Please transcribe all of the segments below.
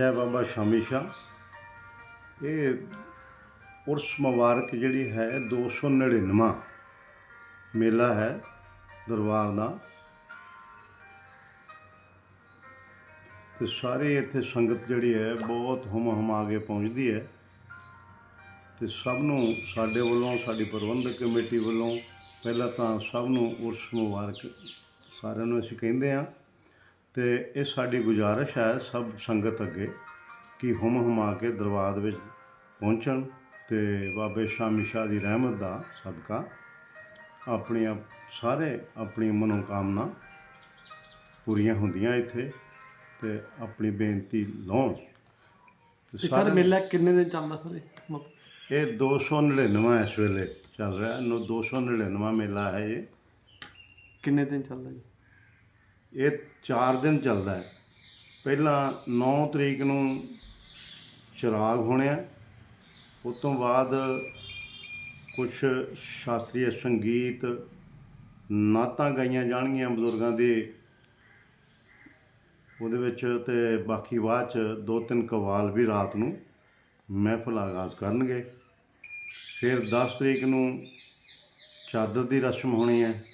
ਜੈ ਬਾਬਾ ਸ਼ਾਮੀ ਸ਼ਾਹ। ਇਹ ਉਰਸ ਮੁਬਾਰਕ ਜਿਹੜੀ ਹੈ 299ਵਾਂ ਮੇਲਾ ਹੈ ਦਰਬਾਰ ਦਾ। ਤੇ ਸਾਰੇ ਇੱਥੇ ਸੰਗਤ ਜਿਹੜੀ ਹੈ, ਬਹੁਤ ਹਮ ਹਮਾ ਕੇ ਪਹੁੰਚਦੀ ਹੈ। ਤੇ ਸਭ ਨੂੰ ਸਾਡੇ ਵੱਲੋਂ, ਸਾਡੀ ਪ੍ਰਬੰਧਕ ਕਮੇਟੀ ਵੱਲੋਂ ਪਹਿਲਾਂ ਤਾਂ ਸਭ ਨੂੰ ਉਰਸ ਮੁਬਾਰਕ ਸਾਰਿਆਂ ਨੂੰ ਅਸੀਂ ਕਹਿੰਦੇ ਹਾਂ। ਤੇ ਇਹ ਸਾਡੀ ਗੁਜ਼ਾਰਿਸ਼ ਹੈ ਸਭ ਸੰਗਤ ਅੱਗੇ ਕਿ ਹੁਮ ਹੁਮਾ ਕੇ ਦਰਬਾਰ ਵਿੱਚ ਪਹੁੰਚਣ ਤੇ ਬਾਬੇ ਸ਼ਾਮੀ ਸ਼ਾਹ ਦੀ ਰਹਿਮਤ ਦਾ ਸਦਕਾ ਆਪਣੀਆਂ ਸਾਰੇ ਆਪਣੀ ਮਨੋਕਾਮਨਾ ਪੂਰੀਆਂ ਹੁੰਦੀਆਂ ਇੱਥੇ ਤੇ ਆਪਣੀ ਬੇਨਤੀ ਲਾਉਣ। ਤੇ ਸਰ ਮੇਲਾ ਕਿੰਨੇ ਦਿਨ ਚੱਲਦਾ ਸਰ ਇਹ 299 ਇਸ ਵੇਲੇ ਚੱਲ ਰਿਹਾ ਨੋ 299 ਮੇਲਾ ਹੈ ਇਹ। ਕਿੰਨੇ ਦਿਨ ਚੱਲਦਾ ਜੀ? ਇਹ 4 ਦਿਨ ਚੱਲਦਾ ਹੈ। ਪਹਿਲਾਂ 9 ਤਰੀਕ ਨੂੰ ਚਿਰਾਗ ਹੋਣੇ ਆ ਉਸ ਤੋਂ ਬਾਅਦ ਕੁਝ ਸ਼ਾਸਤਰੀ ਸੰਗੀਤ ਨਾਤਾਂ ਗਾਈਆਂ ਜਾਣਗੀਆਂ ਬਜ਼ੁਰਗਾਂ ਦੇ। ਉਹਦੇ ਵਿੱਚ ਤੇ ਬਾਕੀ ਬਾਅਦ ਚ ਦੋ ਤਿੰਨ ਕਵਾਲ ਵੀ ਰਾਤ ਨੂੰ ਮਹਿਫਲ ਆਗਾਜ਼ ਕਰਨਗੇ। ਫਿਰ 10 ਤਰੀਕ ਨੂੰ ਚਾਦਰ ਦੀ ਰਸਮ ਹੋਣੀ ਹੈ।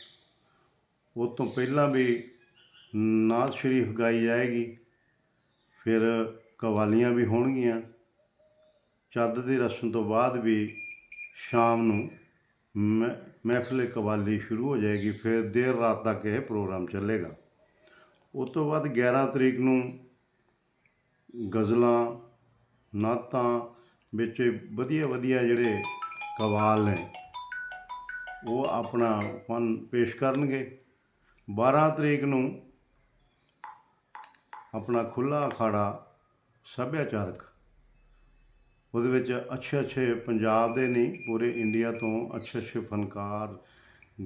ਉਹ ਤੋਂ ਪਹਿਲਾਂ ਵੀ ਨਾਤ ਸ਼ਰੀਫ ਗਾਈ ਜਾਏਗੀ, ਫਿਰ ਕਵਾਲੀਆਂ ਵੀ ਹੋਣਗੀਆਂ। ਚੱਦ ਦੀ ਰਸਮ ਤੋਂ ਬਾਅਦ ਵੀ ਸ਼ਾਮ ਨੂੰ ਮਹਿ- ਮਹਿਫਿਲ ਕਵਾਲੀ ਸ਼ੁਰੂ ਹੋ ਜਾਏਗੀ, ਫਿਰ ਦੇਰ ਰਾਤ ਤੱਕ ਇਹ ਪ੍ਰੋਗਰਾਮ ਚੱਲੇਗਾ। ਉਸ ਤੋਂ ਬਾਅਦ 11 ਤਰੀਕ ਨੂੰ ਗਜ਼ਲਾਂ, ਨਾਤਾਂ ਵਿੱਚ ਵਧੀਆ ਵਧੀਆ ਜਿਹੜੇ ਕਵਾਲ ਨੇ, ਉਹ ਆਪਣਾ ਫਨ ਪੇਸ਼ ਕਰਨਗੇ। 12 ਤਰੀਕ ਨੂੰ ਆਪਣਾ ਖੁੱਲਾ ਅਖਾੜਾ ਸੱਭਿਆਚਾਰਕ। ਉਹਦੇ ਵਿੱਚ ਅੱਛੇ ਅੱਛੇ ਪੰਜਾਬ ਦੇ ਨਹੀਂ ਪੂਰੇ ਇੰਡੀਆ ਤੋਂ ਅੱਛੇ ਅੱਛੇ ਫਨਕਾਰ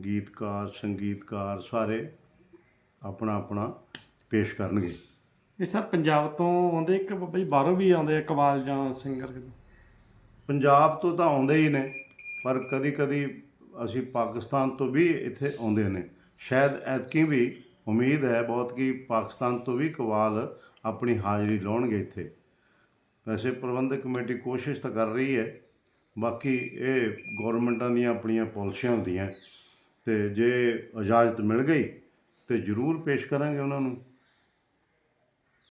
ਗੀਤਕਾਰ ਸੰਗੀਤਕਾਰ ਸਾਰੇ ਆਪਣਾ ਆਪਣਾ ਪੇਸ਼ ਕਰਨਗੇ। ਇਹ ਸਰ ਪੰਜਾਬ ਤੋਂ ਆਉਂਦੇ ਕਿ ਬਾਬਾ ਜੀ ਬਾਹਰੋਂ ਵੀ ਆਉਂਦੇ ਆ ਕਵਾਲ ਜਾਂ ਸਿੰਗਰ ਪੰਜਾਬ ਤੋਂ ਤਾਂ ਆਉਂਦੇ ਹੀ ਨੇ ਪਰ ਕਦੀ ਕਦੀ ਅਸੀਂ ਪਾਕਿਸਤਾਨ ਤੋਂ ਵੀ ਇੱਥੇ ਆਉਂਦੇ ਨੇ। ਸ਼ਾਇਦ ਐਤਕੀ ਵੀ ਉਮੀਦ ਹੈ ਬਹੁਤ ਕਿ ਪਾਕਿਸਤਾਨ ਤੋਂ ਵੀ ਕਵਾਲ ਆਪਣੀ ਹਾਜ਼ਰੀ ਲਾਉਣਗੇ ਇੱਥੇ। ਵੈਸੇ ਪ੍ਰਬੰਧਕ ਕਮੇਟੀ ਕੋਸ਼ਿਸ਼ ਤਾਂ ਕਰ ਰਹੀ ਹੈ, ਬਾਕੀ ਇਹ ਗਵਰਨਮੈਂਟਾਂ ਦੀਆਂ ਆਪਣੀਆਂ ਪਾਲਿਸੀਆਂ ਹੁੰਦੀਆਂ। ਤੇ ਜੇ ਇਜਾਜ਼ਤ ਮਿਲ ਗਈ, ਤੇ ਜ਼ਰੂਰ ਪੇਸ਼ ਕਰਾਂਗੇ ਉਹਨਾਂ ਨੂੰ।